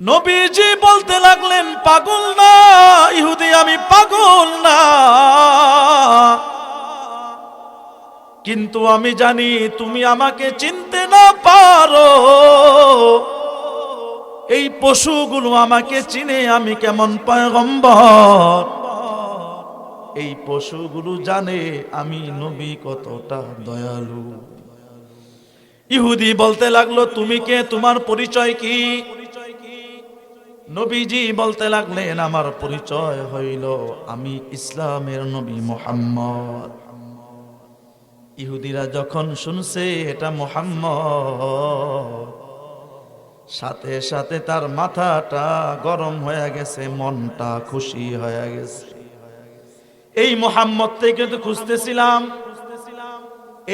নবীজি বলতে লাগলেন, পাগল না, ইহুদি আমি পাগল না। কিন্তু আমি জানি তুমি আমাকে চিনতে না পারো। এই পশুগুলো আমাকে চিনে আমি কেমন পয়গম্বর। এই পশুগুলো জানে আমি নবী কতটা দয়ালু। ইহুদি বলতে লাগল, তুমি কে? তোমার পরিচয় কি? নবীজি বলতে লাগলেন, আমার পরিচয় হইল আমি ইসলামের নবী মোহাম্মদ। ইহুদিরা যখন শুনছে এটা মোহাম্মদ, সাথে সাথে তার মাথাটা গরম হয়ে গেছে, মনটা খুশি হয়ে গেছে। এই মোহাম্মদ থেকে তো খুঁজতেছিলাম।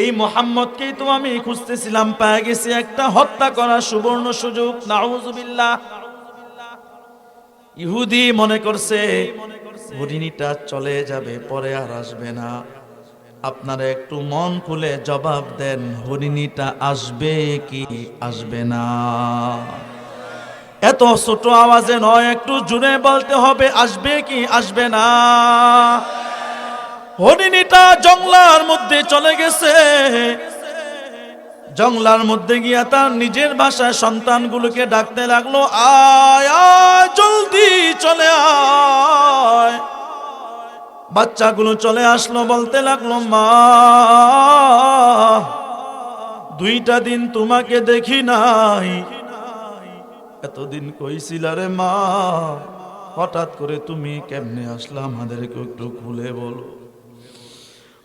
এই মোহাম্মদকেই তো আমি খুঁজতেছিলাম, পেয়ে গেছি একটা হত্যা করা সুবর্ণ সুযোগ। নাউজুবিল্লাহ। ইহুদি মনে করছে, হরিণীটা চলে যাবে, পরে আর আসবে না। আপনারা একটু মন খুলে জবাব দেন, হরিণীটা আসবে কি আসবে না। এত ছোট আওয়াজে নয়, একটু জুড়ে বলতে হবে, আসবে কি আসবে না। হরিণীটা জংলার মধ্যে চলে গেছে জংলার মধ্যে গিয়া তার নিজের ভাষায় সন্তানগুলোকে ডাকতে লাগল, আয় জলদি চলে আয়। বাচ্চাগুলো চলে আসলো, বলতে লাগল, মা, দুইটা দিন তোমাকে দেখি নাই। এতদিন কইছিলা রে মা, হঠাৎ করে তুমি কেমনে আসলা আমাদেরকে একটু খুলে বলো।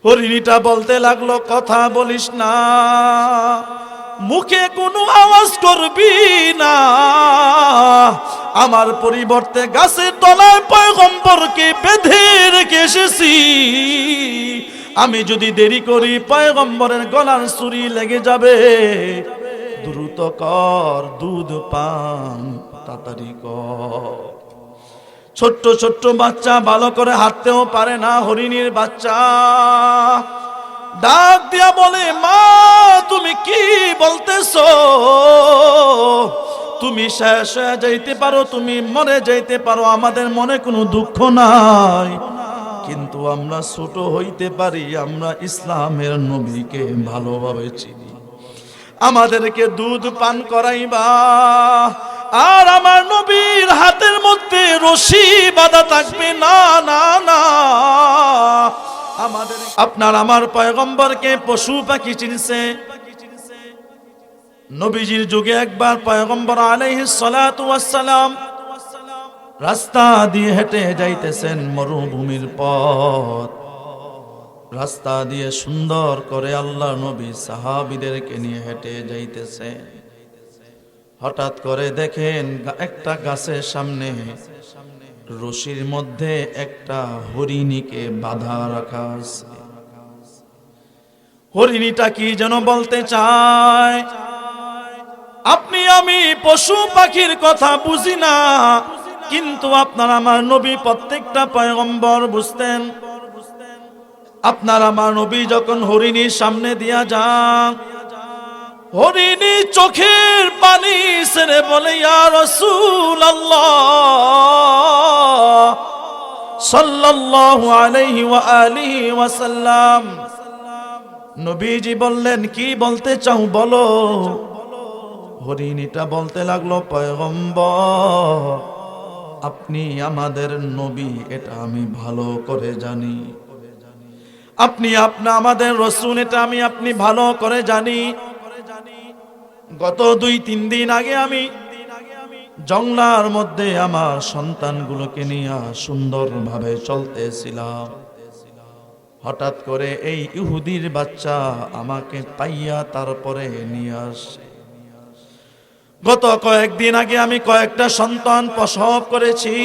হরিণীটা বলতে লাগল, কথা বলিস না। মুখে কোনো আওয়াজ করবি না। আমার পরিবর্তে গাছের তলায় পয়গম্বরকে বেঁধে রেখে এসেছি। আমি যদি দেরি করি, পয়গম্বরের গলার চুরি লেগে যাবে। দ্রুত কর, দুধ পান, তাড়াতাড়ি কর। ছোট্ট ছোট্ট বাচ্চা ভালো করে হাঁটতেও পারে না, হরিণীর বাচ্চা। ডাক দিয়া বলে, মা, তুমি কি বলতেছ? তুমি শেষ হয়ে যাইতে পারো, তুমি মরে যাইতে পারো, আমাদের মনে কোনো দুঃখ নাই। কিন্তু আমরা ছোট হইতে পারি, আমরা ইসলামের নবীকে ভালোভাবে চিনি। আমাদেরকে দুধ পান করাইবা। আর আমার নবীর হাতের মধ্যে রশি বাঁধা থাকবে, না না না। আমাদের আপনার আমার পয়গম্বরকে পশু পাখি চিনছে। নবীজির যুগে একবার পয়গম্বর আলাইহিস সালাতু ওয়াসসালাম রাস্তা দিয়ে হেঁটে যাইতেছেন মরুভূমির পথ। রাস্তা দিয়ে সুন্দর করে আল্লাহ নবী সাহাবিদেরকে নিয়ে হেঁটে যাইতেছে হঠাৎ করে দেখেন একটা গাছের সামনে রশির মধ্যে একটা হরিণীকে বাধা রাখা আছে। হরিণীটা কি যেন বলতে চায়? আপনি আমি পশু পাখির কথা বুঝি না, কিন্তু আপনার আমার নবী প্রত্যেকটা পয়গম্বর বুঝতেন। আপনার আমার নবী যখন হরিণীর সামনে দিয়া যান হরিণী চোখের পানি সেরে বলে রসুল সাল্লাল্লাহু আলাইহি ওয়া আলিহি ওয়াসাল্লাম নবীজি বললেন, কি বলতে চাও বলো? হরিণীটা বলতে লাগল, পয়গম্বর, আপনি আমাদের নবী, এটা আমি ভালো করে জানি। আপনি আপনা আমাদের রসুন এটা আমি আপনি ভালো করে জানি। গত দুই, তিন দিন আগে আমি জংলার মধ্যে আমার সন্তানগুলোকে নিয়ে সুন্দরভাবে চলতেছিলাম। হঠাৎ করে এই ইহুদির বাচ্চা আমাকে পাইয়া তারপরে নিয়ে আসে। গত কয়েকদিন আগে আমি কয়েকটা সন্তান প্রসব করেছি।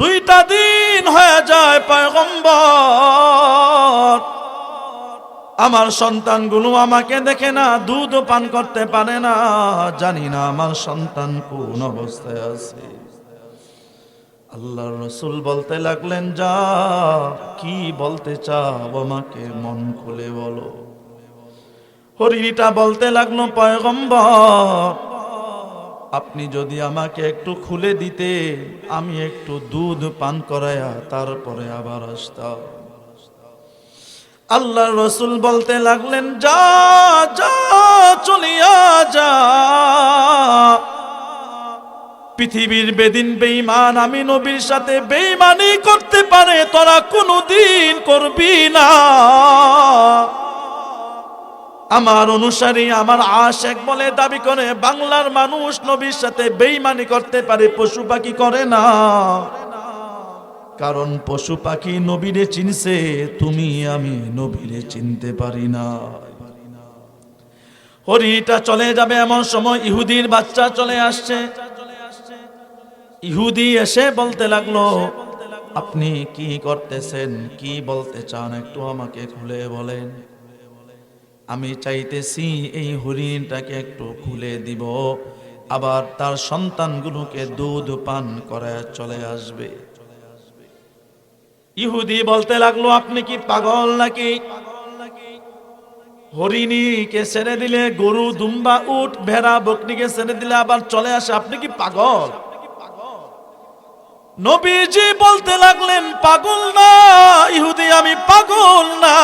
দুইটা দিন হয়ে যায় পয়গম্বর। আমার সন্তানগুলো আমাকে দেখে না, দুধ পান করতে পারে না। জানি না আমার সন্তান কোন অবস্থায় আছে। আল্লাহ রসুল বলতে লাগলেন, যা, কি বলতে চাও আমাকে মন খুলে বলো। হরিণীটা বলতে লাগল, পয়গম্বর, আপনি যদি আমাকে একটু খুলে দিতে আমি একটু দুধ পান করায়া তারপরে আবার আসতাম। আল্লাহ রসুল বলতে লাগলেন, যা যা, চলিয়া যা। পৃথিবীর বেদিন বেঈমান, আমি নবীর সাথে বেইমানি করতে পারে, তোরা কোনো দিন করবি না। আমার অনুসারী, আমার আশেক বলে দাবি করে, বাংলার মানুষ নবীর সাথে বেইমানি করতে পারে, পশু পাখি করে না। কারণ পশু পাখি নবীরে চিনছে, তুমি আমি নবীরে চিনতে পারি না। হরিটা চলে যাবে এমন সময়, ইহুদির বাচ্চা চলে আসছে। ইহুদি এসে বলতে লাগল, আপনি কি করতেছেন? কি বলতে চান? একটু আমাকে খুলে বলেন। আমি চাইতেছি এই হরিণটাকে একটু খুলে দিব, আবার তার সন্তানগুলোকে দুধ পান করে চলে আসবে। ইহুদি বলতে লাগল, আপনি কি পাগল নাকি? হরিণীকে ছেড়ে দিলে গরু, দুম্বা উঠ ভেড়া, বকরিকে ছেড়ে দিলে আবার চলে আসে। আপনি কি পাগল? নবীজি বলতে লাগলেন, পাগল না, ইহুদি, আমি পাগল না।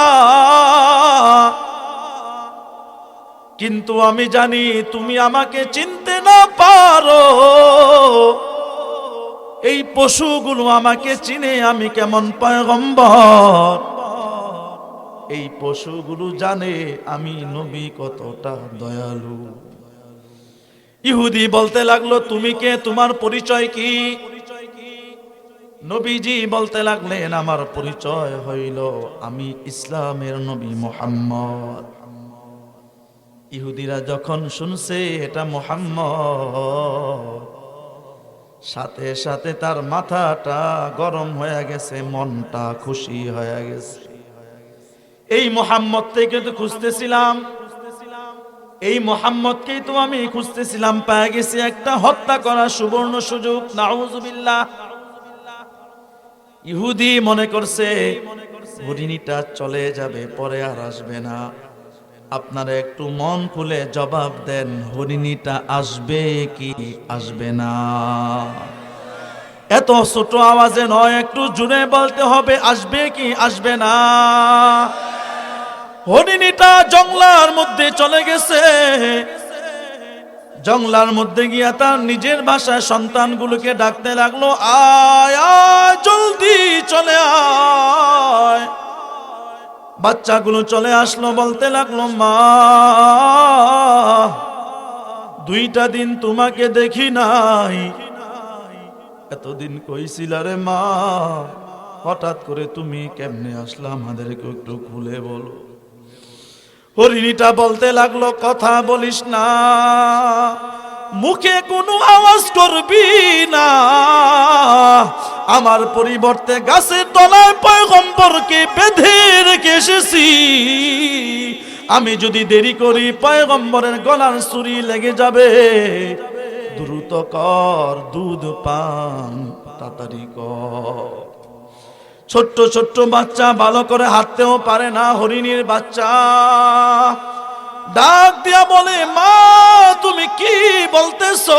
কিন্তু আমি জানি তুমি আমাকে চিনতে না পারো। এই পশুগুলো আমাকে চিনে আমি কেমন পয়গম্বর? এই পশুগুলো জানে আমি নবী কতটা দয়ালু। ইহুদি বলতে লাগল, তুমি কে? তোমার পরিচয় কি? নবীজি বলতে লাগলেন, আমার পরিচয় হইল আমি ইসলামের নবী মোহাম্মদ। ইহুদিরা যখন শুনছে, এটা মোহাম্মদ। সাথে সাথে তার মাথাটা গরম হয়ে গেছে, মনটা খুশি হয়ে গেছে। এই মোহাম্মদ থেকে তো খুঁজতেছিলাম। এই মোহাম্মদকেই তো আমি খুঁজতেছিলাম, পেয়ে গেছি একটা হত্যা করার সুবর্ণ সুযোগ, নাউজুবিল্লাহ। ইহুদি মনে করছে, হরিণীটা চলে যাবে, পরে আর আসবে না। আপনারা একটু মন খুলে জবাব দেন, হরিণীটা আসবে কি আসবে না? এত ছোট আওয়াজে নয়, একটু জুড়ে বলতে হবে, আসবে কি আসবে না? হরিণীটা জংলার মধ্যে চলে গেছে। জংলার মধ্যে গিয়া তার নিজের ভাষায় সন্তানগুলোকে ডাকতে লাগল, আয় আয়, জলদি চলে আয়। বাচ্চাগুলো চলে আসলো বলতে লাগল, মা, দুইটা দিন তোমাকে দেখি নাই। এতদিন কইছিলা রে মা? হঠাৎ করে তুমি কেমনে আসলা আমাদেরকে একটু খুলে বলো। হরিণীটা বলতে লাগল, কথা বলিস না। মুখে কোনো আওয়াজ করবি না। আমার পরিবর্তে গাছের তলায় পয়গম্বরকে বেঁধে রেখে এসেছি। আমি যদি দেরি করি, পয়গম্বরের গলার ছুরি লেগে যাবে। দ্রুত কর, দুধ, পান, তাড়াতাড়ি কর। ছোট্ট ছোট্ট বাচ্চা ভালো করে হাঁটতেও পারে না, হরিণীর বাচ্চা। ডাক দিয়া বলে, মা, তুমি কি বলতেছ?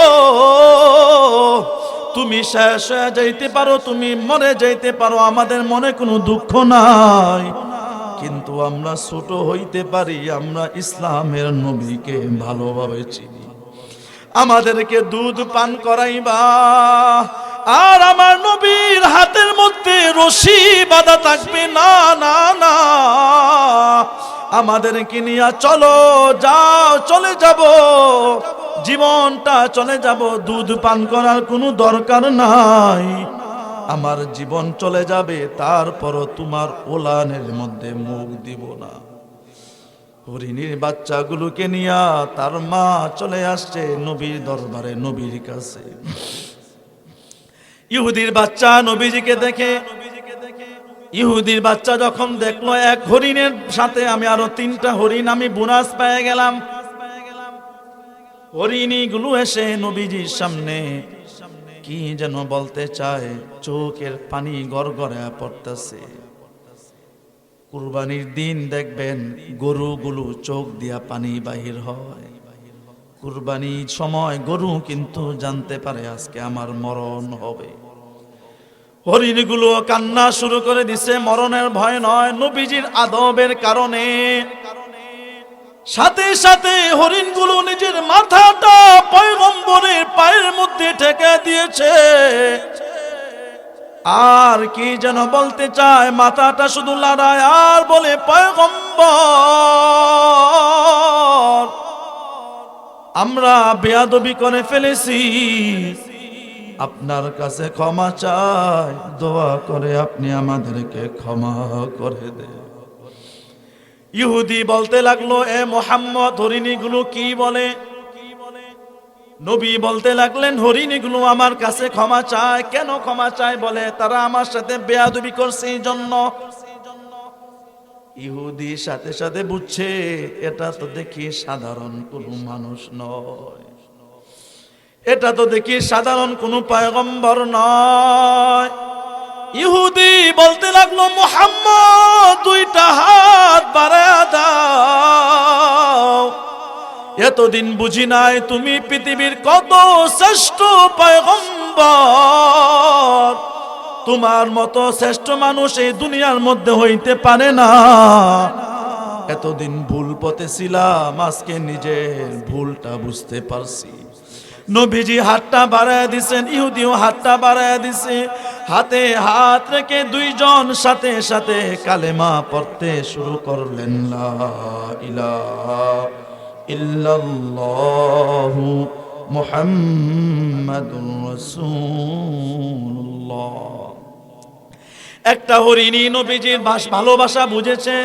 তুমি শেষ হয়ে যাইতে পারো, তুমি মরে যাইতে পারো, আমাদের মনে কোনো দুঃখ নাই। কিন্তু আমরা ছোট হইতে পারি, আমরা ইসলামের নবীকে ভালোভাবে চিনি। আমাদেরকে দুধ পান করাইবা। আর আমার নবীর হাতের মধ্যে রশি বাঁধা থাকবে। না না না। আমাদেরকে নিয়ে চলো, যাও, চলে যাব। জীবনটা চলে যাব, দুধ পান করার কোনো দরকার নাই। আমার জীবন চলে যাবে, তারপরও তোমার ওলানের মধ্যে মুখ দিব না। হরিণীর বাচ্চাগুলোকে নিয়া তার মা চলে আসছে নবীর দরবারে, নবীর কাছে। ইহুদির বাচ্চা নবীজিকে দেখে ইহুদির বাচ্চা যখন দেখল, এক হরিণের সাথে আমি আরও তিনটা হরিণ, আমি বোনাস পেয়ে গেলাম। হরিণী গুলো এসে নবীজির সামনে কি যেন বলতে চায়, চোখের পানি গড়গড়ে পড়তেছে। কুরবানির দিন দেখবেন গরুগুলো চোখ দিয়া পানি বাহির হয়। কুরবানির সময় গরু কিন্তু জানতে পারে আজকে আমার মরণ হবে। হরিণগুলো কান্না শুরু করে দিছে, মরণের ভয় নয়, নবীজির আদবের কারণে। সাথে সাথে হরিণগুলো নিজের মাথাটা পয়গম্বরের পায়ের মধ্যে ঠেকে দিয়েছে। আর কি যেন বলতে চায়, মাথাটা শুধু লড়ায় আর বলে পয়গম্বর। আমরা বেয়াদবি করে ফেলেছি। আপনার কাছে ক্ষমা চাই, দোয়া করে আপনি আমাদেরকে ক্ষমা করে দে ইহুদি বলতে লাগল, এ মোহাম্মদ, হরিণীগুলো কি বলে? নবী বলতে লাগলেন, হরিণীগুলো আমার কাছে ক্ষমা চায়, কেন ক্ষমা চায় বলে? তারা আমার সাথে বেয়াদবি করছে এই জন্য ইহুদি সাথে সাথে বুঝছে, এটা তো দেখি সাধারণ কোনো মানুষ নয়। এটা তো দেখি সাধারণ কোনো পায়গম্বর নয়। ইহুদি বলতে লাগল, মোহাম্মদ, দুইটা হাত বাড়া দাও। এতদিন বুঝি নাই তুমি পৃথিবীর কত শ্রেষ্ঠ পয়গম্বর। তোমার মতো শ্রেষ্ঠ মানুষ এই দুনিয়ার মধ্যে হইতে পারে না। এতদিন ভুল পথে ছিলাম, আজকে নিজের ভুলটা বুঝতে পারছি। নবীজি হাতটা বাড়ায় দিছেন, ইহুদিও হাতটা বাড়ায় দিছে। হাতে হাত রেখে দুইজন সাথে সাথে কালেমা পড়তে শুরু করলেন একটা হরিণী নবীজির ভালোবাসা বুঝেছে।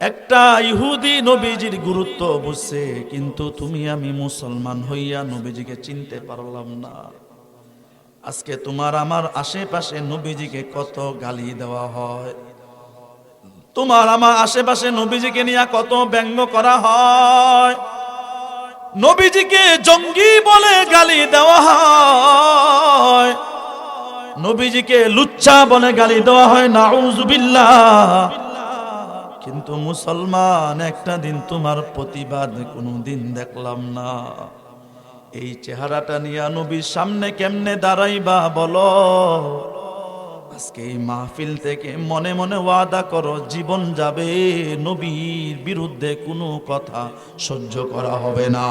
একটা ইহুদি নবীজির গুরুত্ব বুঝছে, কিন্তু তুমি আমি মুসলমান হইয়া নবীজিকে চিনতে পারলাম না। আজকে তোমার আমার আশেপাশে নবীজিকে কত গালি দেওয়া হয়? তোমার আমার আশেপাশে নবীজিকে নিয়ে কত ব্যঙ্গ করা হয়? নবীজিকে জঙ্গি বলে গালি দেওয়া হয়। নবীজিকে লুচ্চা বলে গালি দেওয়া হয়। নাউজুবিল্লাহ। কিন্তু মুসলমান, একটা দিন তোমার প্রতিবাদ কোনো দিন দেখলাম না। এই চেহারাটা নিয়ে নবীর সামনে কেমনে দাঁড়াইবা বলো? আজকে এই মাহফিল থেকে মনে মনে ওয়াদা করো, জীবন যাবে নবীর বিরুদ্ধে কোনো কথা সহ্য করা হবে না।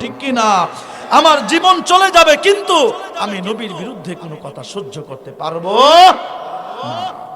ঠিক কি না? আমার জীবন চলে যাবে, কিন্তু আমি নবীর বিরুদ্ধে কোনো কথা সহ্য করতে পারব? না।